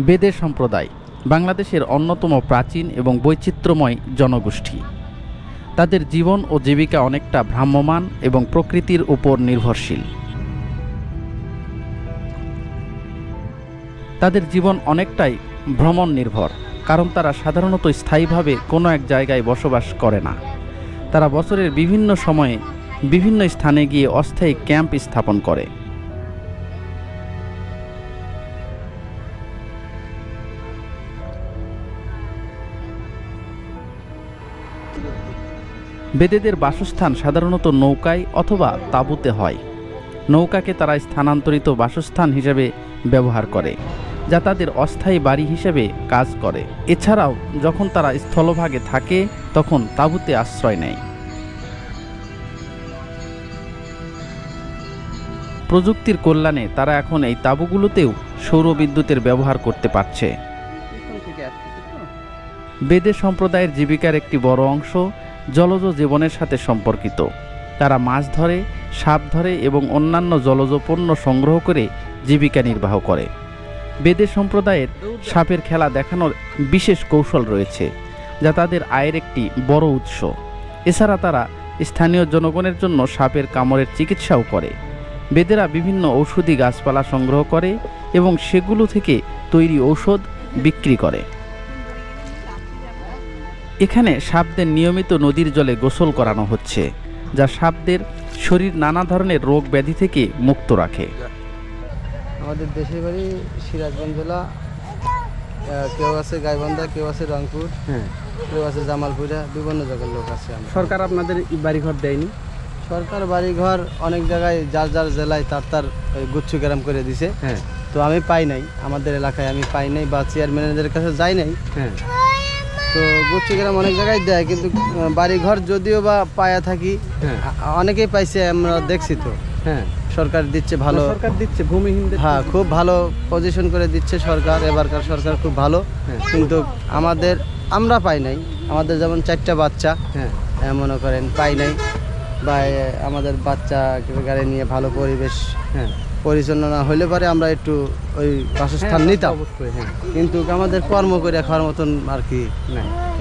বেদের সম্প্রদায়, বাংলাদেশের অন্যতম প্রাচীন এবং বৈচিত্র্যময় জনগোষ্ঠী। তাদের জীবন ও জীবিকা অনেকটা ভ্রাম্যমান এবং প্রকৃতির উপর নির্ভরশীল। তাদের জীবন অনেকটাই ভ্রমণ নির্ভর কারণ তারা সাধারণত স্থায়ীভাবে কোনো এক জায়গায় বসবাস করে না। তারা বছরের বিভিন্ন সময়ে বিভিন্ন স্থানে গিয়ে অস্থায়ী ক্যাম্প স্থাপন করে। বেদেদের বাসস্থান সাধারণত নৌকায় অথবা তাঁবুতে হয়। নৌকাকে তারা স্থানান্তরিত বাসস্থান হিসেবে ব্যবহার করে, যা তাদের অস্থায়ী বাড়ি হিসেবে কাজ করে। এছাড়াও, যখন তারা স্থলভাগে থাকে, তখন তাঁবুতে আশ্রয় নেয়। প্রযুক্তির কল্যাণে তারা এখন এই তাঁবুগুলোতেও সৌর বিদ্যুতের ব্যবহার করতে পারছে। বেদে সম্প্রদায়ের জীবিকার একটি বড় অংশ জলজ জীবনের সাথে সম্পর্কিত। তারা মাছ ধরে, সাপ ধরে এবং অন্যান্য জলজ পণ্য সংগ্রহ করে জীবিকা নির্বাহ করে। বেদে সম্প্রদায়ের সাপের খেলা দেখানোর বিশেষ কৌশল রয়েছে, যা তাদের আয়ের একটি বড় উৎস। এছাড়া তারা স্থানীয় জনগণের জন্য সাপের কামড়ের চিকিৎসাও করে। বেদেরা বিভিন্ন ঔষধি গাছপালা সংগ্রহ করে এবং সেগুলো থেকে তৈরি ঔষধ বিক্রি করে। এখানে সাপদের নিয়মিত নদীর জলে গোসল করানো হচ্ছে যা সাপদের শরীর নানা ধরনের রোগ ব্যাধি থেকে মুক্ত রাখে। আমাদের দেশের বাড়ি সিরাজগঞ্জ জেলা। কেউ আছে গাইবান্ধা কেউ আছে রংপুর হ্যাঁ। কেউ আছে জামালপুরা বিভিন্ন জায়গার লোক আছে সরকার আপনাদের বাড়িঘর দেয়নি? সরকার বাড়িঘর অনেক জায়গায় যার যার জেলায় তার তার গুচ্ছ গ্রাম করে দিছে। হ্যাঁ। তো আমি পাই নাই আমাদের এলাকায় আমি পাই নাই বা চেয়ারম্যানেদের কাছে যাই নাই। হ্যাঁ। তো গুচ্ছ গ্রাম অনেক জায়গায় দেয় কিন্তু বাড়ি ঘর যদিও বা পায়া থাকি হ্যাঁ। অনেকেই পাইছে আমরা দেখছি তো। হ্যাঁ। সরকার দিচ্ছে ভালো। সরকার দিচ্ছে ভূমিহীন হ্যাঁ খুব ভালো পজিশন করে দিচ্ছে সরকার এবারকার সরকার খুব ভালো। হ্যাঁ। কিন্তু আমাদের আমরা পাই নাই। আমাদের যেমন চারটা বাচ্চা হ্যাঁ। মনে করেন পাই নাই। বা আমাদের বাচ্চা গাড়ি নিয়ে ভালো পরিবেশ। হ্যাঁ। পরিচালনা হলে পরে আমরা একটু ওই বাসস্থান হ্যাঁ, নিতাম। হ্যাঁ। কিন্তু আমাদের কর্ম করে খাওয়ার মতন আর কি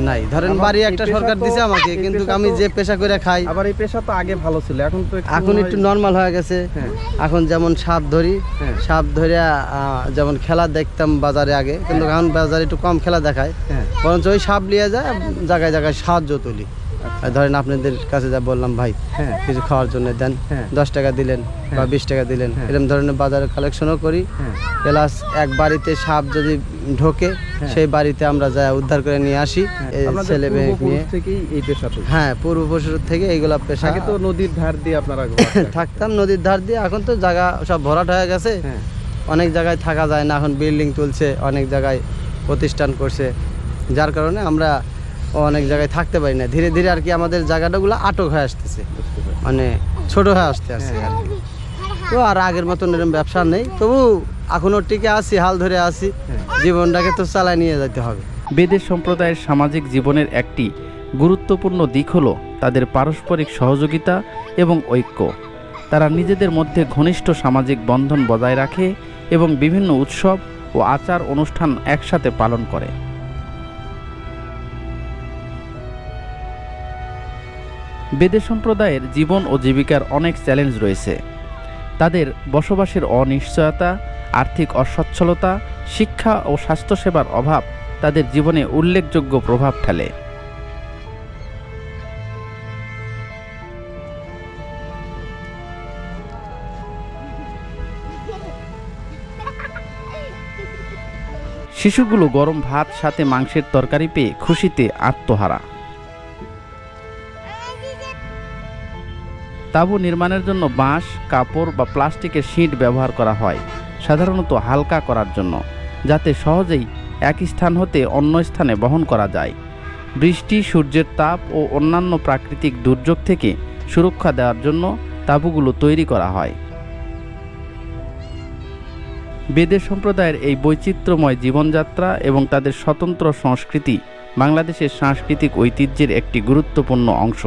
নাই। ধরেন বাড়ি একটা সরকার দিছে আমাকে কিন্তু আমি যে পেশা করে খাই আবার এই পেশা তো আগে ভালো ছিল এখন তো এখন একটু নর্মাল হয়ে গেছে। হ্যাঁ। এখন যেমন সাপ ধরি। সাপ ধরে যেমন খেলা দেখতাম বাজারে আগে কিন্তু এখন বাজারে একটু কম খেলা দেখায়। বরঞ্চ ওই সাপ নিয়ে যায় জায়গায় জায়গায় সাহায্য তুলি। ধরেন আপনাদের কাছে যা বললাম ভাই হ্যাঁ কিছু খাওয়ার জন্য দেন হ্যাঁ। দশ টাকা দিলেন বা হ্যাঁ। বিশ টাকা দিলেন। হ্যাঁ। এরকম ধরনের বাজারে কালেকশনও করি। প্লাস এক বাড়িতে সাপ যদি ঢোকে। সেই বাড়িতে আমরা যা উদ্ধার করে নিয়ে আসি ছেলে মেয়ে নিয়ে। হ্যাঁ পূর্বপুরুষ থেকে এইগুলা পেশা। তো নদীর ধার দিয়ে আপনারা থাকতাম নদীর ধার দিয়ে এখন তো জায়গা সব ভরাট হয়ে গেছে। অনেক জায়গায় থাকা যায় না এখন বিল্ডিং তুলছে অনেক জায়গায় প্রতিষ্ঠান করছে। যার কারণে আমরা অনেক জায়গায় থাকতে পারি না। ধীরে ধীরে আর কি আমাদের জায়গাটাগুলো আটক হয়ে আসতেছে। মানে ছোট হয়ে আসতে আছে আর কি। তো আর আগের মতন এরকম ব্যবসা নেই। তবু এখনও টিকে আসি হাল ধরে আসি হ্যাঁ। জীবনটাকে তো চালায় নিয়ে যেতে হবে। বেদের সম্প্রদায়ের সামাজিক জীবনের একটি গুরুত্বপূর্ণ দিক হল তাদের পারস্পরিক সহযোগিতা এবং ঐক্য। তারা নিজেদের মধ্যে ঘনিষ্ঠ সামাজিক বন্ধন বজায় রাখে এবং বিভিন্ন উৎসব ও আচার অনুষ্ঠান একসাথে পালন করে। বেদে সম্প্রদায়ের জীবন ও জীবিকার অনেক চ্যালেঞ্জ রয়েছে। তাদের বসবাসের অনিশ্চয়তা, আর্থিক অসচ্ছলতা, শিক্ষা ও স্বাস্থ্যসেবার অভাব তাদের জীবনে উল্লেখযোগ্য প্রভাব ফেলে শিশুগুলো গরম ভাত, সাথে মাংসের তরকারি পেয়ে খুশিতে আত্মহারা। তাঁবু নির্মাণের জন্য বাঁশ, কাপড় বা প্লাস্টিকের শিট ব্যবহার করা হয়, সাধারণত হালকা করার জন্য, যাতে সহজেই এক স্থান হতে অন্য স্থানে বহন করা যায়। বৃষ্টি, সূর্যের তাপ ও অন্যান্য প্রাকৃতিক দুর্যোগ থেকে সুরক্ষা দেওয়ার জন্য তাঁবুগুলো তৈরি করা হয়। বেদে সম্প্রদায়ের এই বৈচিত্র্যময় জীবনযাত্রা এবং তাদের স্বতন্ত্র সংস্কৃতি বাংলাদেশের সাংস্কৃতিক ঐতিহ্যের একটি গুরুত্বপূর্ণ অংশ।